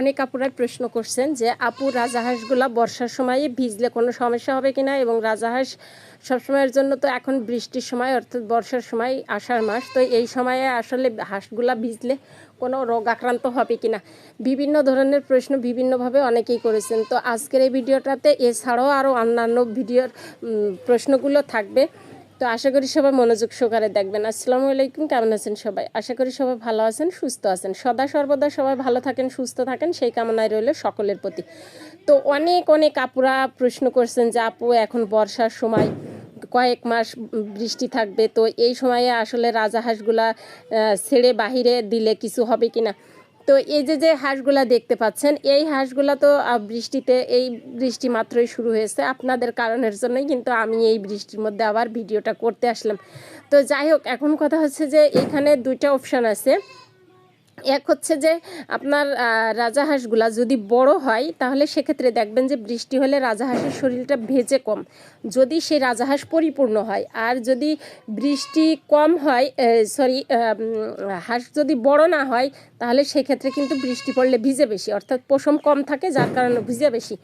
অনেক আপুরাই প্রশ্ন করছেন যে, আপু, রাজাহাঁসগুলা বর্ষার সময়ে ভিজলে কোনো সমস্যা হবে কিনা এবং রাজাহাঁস সবসময়ের জন্য তো এখন বৃষ্টির সময়, অর্থাৎ বর্ষার সময় আষাঢ় মাস, তো এই সময়ে আসলে হাঁসগুলা ভিজলে কোনো রোগ আক্রান্ত হবে কিনা বিভিন্ন ধরনের প্রশ্ন বিভিন্নভাবে অনেকেই করেছেন। তো আজকের এই ভিডিওটাতে এছাড়াও আরও অন্যান্য ভিডিওর প্রশ্নগুলো থাকবে। তো আশা করি সবাই মনোযোগ সহকারে দেখবেন। আসসালামু আলাইকুম, কেমন আছেন সবাই? আশা করি সবাই ভালো আছেন, সুস্থ আছেন। সদা সর্বদা সবাই ভালো থাকেন, সুস্থ থাকেন, সেই কামনায় রইল সকলের প্রতি। তো অনেক অনেক আপুরা প্রশ্ন করছেন যে, আপু, এখন বর্ষার সময় কয়েক মাস বৃষ্টি থাকবে, তো এই সময়ে আসলে রাজাহাঁসগুলা ছেড়ে বাহিরে দিলে কিছু হবে কিনা? তো এই যে যে হাঁসগুলা দেখতে পাচ্ছেন, এই হাঁসগুলা তো বৃষ্টিতে, এই বৃষ্টি মাত্রই শুরু হয়েছে। আপনাদের কারণের জন্যই কিন্তু আমি এই বৃষ্টির মধ্যে আবার ভিডিওটা করতে আসলাম। তো যাই হোক, এখন কথা হচ্ছে যে এখানে দুইটা অপশান আছে। এক হচ্ছে যে আপনার রাজাহাঁসগুলা যদি বড় হয়, তাহলে সেক্ষেত্রে দেখবেন যে বৃষ্টি হলে রাজাহাঁসের শরীরটা ভেজে কম। যদি সেই রাজাহাঁস পরিপূর্ণ হয়, আর যদি বৃষ্টি কম হয় সরি হাঁস যদি বড় না হয়, তাহলে সেক্ষেত্রে কিন্তু বৃষ্টি পড়লে ভিজে বেশি, অর্থাৎ পশম কম থাকে, যার কারণে ভিজে বেশি।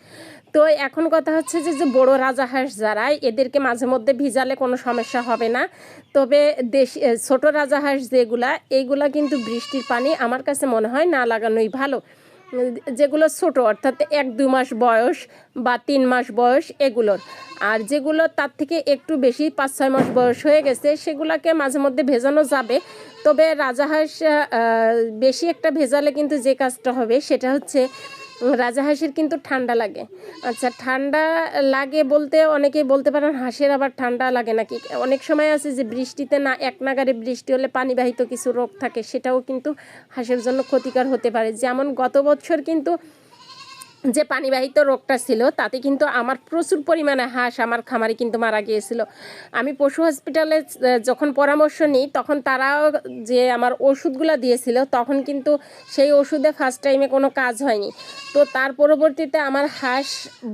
তো এখন কথা হচ্ছে যে যে বড় রাজাহাঁস যারা এদেরকে মাঝে মধ্যে ভিজালে কোনো সমস্যা হবে না। তবে দেশ ছোট রাজাহাঁস যেগুলা এইগুলা কিন্তু বৃষ্টির পানি আমার কাছে মনে হয় না লাগানোই ভালো। যেগুলো ছোট, অর্থাৎ এক দু মাস বয়স বা তিন মাস বয়স এগুলোর। আর যেগুলো তার থেকে একটু বেশি, পাঁচ ছয় মাস বয়স হয়ে গেছে, সেগুলোকে মাঝে মধ্যে ভেজানো যাবে। তবে রাজাহাঁস বেশি একটা ভেজালে কিন্তু যে কাজটা হবে সেটা হচ্ছে রাজাহাঁসের কিন্তু ঠান্ডা লাগে। আচ্ছা ঠান্ডা লাগে বলতে অনেকেই বলতে পারেন হাঁসের আবার ঠান্ডা লাগে নাকি? অনেক সময় আছে যে বৃষ্টিতে না, এক নাগারে বৃষ্টি হলে পানিবাহিত কিছু রোগ থাকে, সেটাও কিন্তু হাঁসের জন্য ক্ষতিকর হতে পারে। যেমন গত বছর কিন্তু যে পানিবাহিত রোগটা ছিল, তাতে কিন্তু আমার প্রচুর পরিমাণে হাঁস আমার খামারে কিন্তু মারা গিয়েছিল। আমি পশু হসপিটালে যখন পরামর্শ নিই, তখন তারাও যে আমার ওষুধগুলো দিয়েছিল, তখন কিন্তু সেই ওষুধে ফার্স্ট টাইমে কোনো কাজ হয়নি। তো তার পরবর্তীতে আমার হাঁস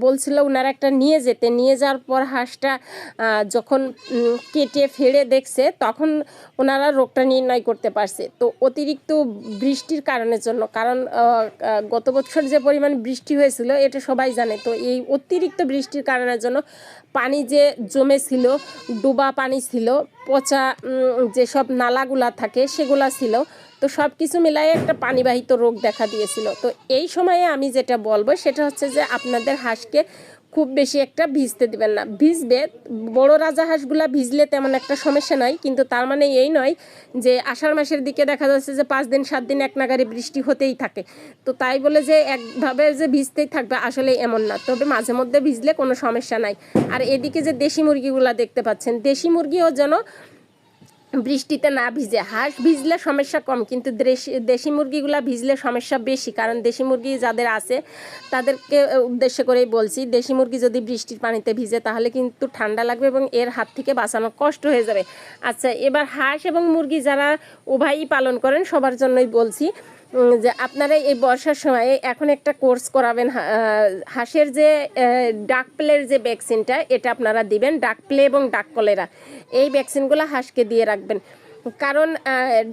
বলছিল ওনারা একটা নিয়ে যেতে। নিয়ে যাওয়ার পর হাঁসটা যখন কেটে ফেড়ে দেখছে, তখন ওনারা রোগটা নির্ণয় করতে পারছে। তো অতিরিক্ত বৃষ্টির কারণের জন্য, কারণ গত বছর যে পরিমাণ বৃষ্টি হয়েছিল, এটা সবাই জানে। তো এই অতিরিক্ত বৃষ্টির কারণের জন্য পানি যে জমেছিল, ডুবা পানি ছিল, পচা যেসব নালাগুলা থাকে সেগুলা ছিল, তো সব কিছু মিলাই একটা পানিবাহিত রোগ দেখা দিয়েছিল। তো এই সময়ে আমি যেটা বলব সেটা হচ্ছে যে আপনাদের হাঁসকে খুব বেশি একটা ভিজতে দেবেন না। ভিজবে, বড় রাজা হাঁসগুলা ভিজলে তেমন একটা সমস্যা নয় কিন্তু তার মানে এই নয় যে আষাঢ় মাসের দিকে দেখা যাচ্ছে যে পাঁচ দিন, সাত দিন এক নাগারে বৃষ্টি হতেই থাকে। তো তাই বলে যে একভাবে যে ভিজতেই থাকবে আসলে এমন না, তবে মাঝে মধ্যে ভিজলে কোনো সমস্যা নাই। আর এদিকে যে দেশি মুরগিগুলা দেখতে পাচ্ছেন, দেশি মুরগিও যেন বৃষ্টিতে না ভিজে, হাঁস ভিজলে সমস্যা কম, কিন্তু দেশি দেশি মুরগিগুলা ভিজলে সমস্যা বেশি, কারণ দেশি মুরগি যাদের আছে, তাদেরকে উদ্দেশ্য করেই বলছি, দেশি মুরগি যদি বৃষ্টির পানিতে ভিজে, তাহলে কিন্তু ঠান্ডা লাগবে এবং এর হাত থেকে বাঁচানো কষ্ট হয়ে যাবে। আচ্ছা এবার হাঁস এবং মুরগি যারা উভয়ই পালন করেন, সবার জন্যই বলছি যে আপনারা এই বর্ষার সময়ে এখন একটা কোর্স করাবেন হাঁসের যে ডাক প্লের যে ভ্যাকসিনটা, এটা আপনারা দিবেন, ডাক প্লে এবং ডাক কলেরা। এই ভ্যাকসিনগুলো হাঁসকে দিয়ে রাখবেন। কারণ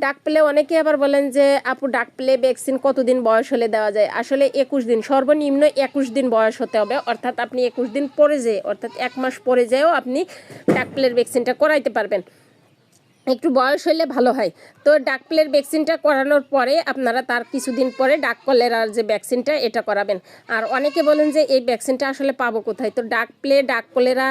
ডাক প্লে অনেকে আবার বলেন যে, আপু, ডাক প্লে ভ্যাকসিন কতদিন বয়স হলে দেওয়া যায়? আসলে একুশ দিন, সর্বনিম্ন একুশ দিন বয়স হতে হবে। অর্থাৎ আপনি একুশ দিন পরে যেয়ে, অর্থাৎ এক মাস পরে যেয়েও আপনি ডাক প্লের ভ্যাকসিনটা করাইতে পারবেন। একটু বয়স হলে ভালো হয়। তো ডাক প্লের ভ্যাকসিনটা করানোর পরে আপনারা তার কিছুদিন পরে ডাক কলেরার যে ভ্যাকসিনটা, এটা করাবেন। আর অনেকে বলেন যে এই ভ্যাকসিনটা আসলে পাবো কোথায়? তো ডাক প্লে ডাক কলেরা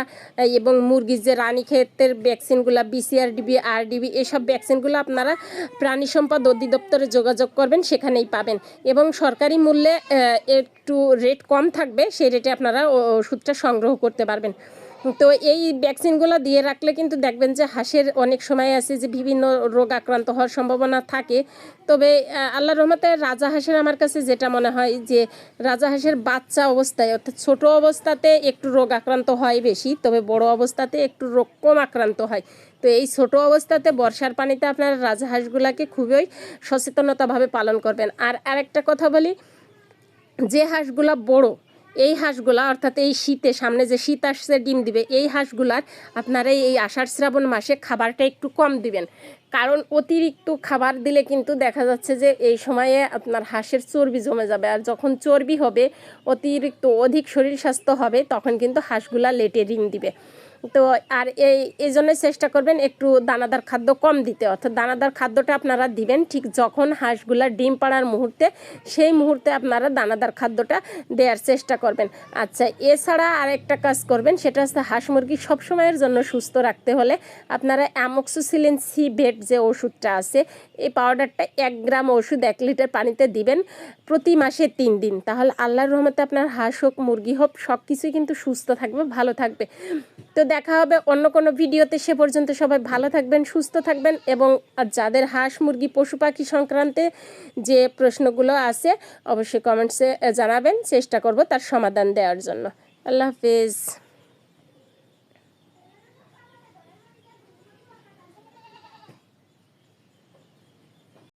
এবং মুরগির যে রানীক্ষেতের ভ্যাকসিনগুলো বিসিআরডিবি আরডিবি এসব ভ্যাকসিনগুলো আপনারা প্রাণী সম্পদ অধিদপ্তরে যোগাযোগ করবেন, সেখানেই পাবেন। এবং সরকারি মূল্যে একটু রেট কম থাকবে, সেই রেটে আপনারা ওষুধটা সংগ্রহ করতে পারবেন। তো এই ভ্যাকসিনগুলো দিয়ে রাখলে কিন্তু দেখবেন যে হাঁসের অনেক সময় আছে যে বিভিন্ন রোগ আক্রান্ত হওয়ার সম্ভাবনা থাকে। তবে আল্লাহ রহমতে রাজা হাঁসের আমার কাছে যেটা মনে হয় যে রাজা হাঁসের বাচ্চা অবস্থায়, অর্থাৎ ছোট অবস্থাতে একটু রোগ আক্রান্ত হয় বেশি, তবে বড় অবস্থাতে একটু রোগ কম আক্রান্ত হয়। তো এই ছোট অবস্থাতে বর্ষার পানিতে আপনারা রাজহাঁসগুলোকে খুবই সচেতনতাভাবে পালন করবেন। আর আরেকটা কথা বলি, যে হাঁসগুলা বড় এই হাঁসগুলা, অর্থাৎ এই শীতে, সামনে যে শীত আসছে, ডিম দিবে, এই হাঁসগুলার আপনারা এই আষাঢ় শ্রাবণ মাসে খাবারটা একটু কম দিবেন। কারণ অতিরিক্ত খাবার দিলে কিন্তু দেখা যাচ্ছে যে এই সময়ে আপনার হাঁসের চর্বি জমে যাবে। আর যখন চর্বি হবে, অতিরিক্ত অধিক শরীর স্বাস্থ্য হবে, তখন কিন্তু হাঁসগুলা লেটে ডিম দিবে। তো আর এই এই জন্য চেষ্টা করবেন একটু দানাদার খাদ্য কম দিতে। অর্থাৎ দানাদার খাদ্যটা আপনারা দিবেন ঠিক যখন হাঁসগুলা ডিম পাড়ার মুহূর্তে, সেই মুহূর্তে আপনারা দানাদার খাদ্যটা দেওয়ার চেষ্টা করবেন। আচ্ছা এছাড়া আরেকটা কাজ করবেন, সেটা হচ্ছে হাঁস মুরগি সবসময়ের জন্য সুস্থ রাখতে হলে আপনারা অ্যামক্সোসিলিন সি বেড যে ওষুধটা আছে, এই পাউডারটা এক গ্রাম ওষুধ এক লিটার পানিতে দিবেন প্রতি মাসে তিন দিন। তাহলে আল্লাহর রহমতে আপনার হাঁস হোক, মুরগি হোক সব কিছুই কিন্তু সুস্থ থাকবে, ভালো থাকবে। তো দেখা হবে অন্য কোনো ভিডিওতে। সে পর্যন্ত সবাই ভালো থাকবেন, সুস্থ থাকবেন এবং যাদের হাঁস মুরগি, পশু পাখি সংক্রান্তে যে প্রশ্নগুলো আছে, অবশ্যই কমেন্টসে জানাবেন। চেষ্টা করব তার সমাধান দেওয়ার জন্য। আল্লাহ হাফেজ।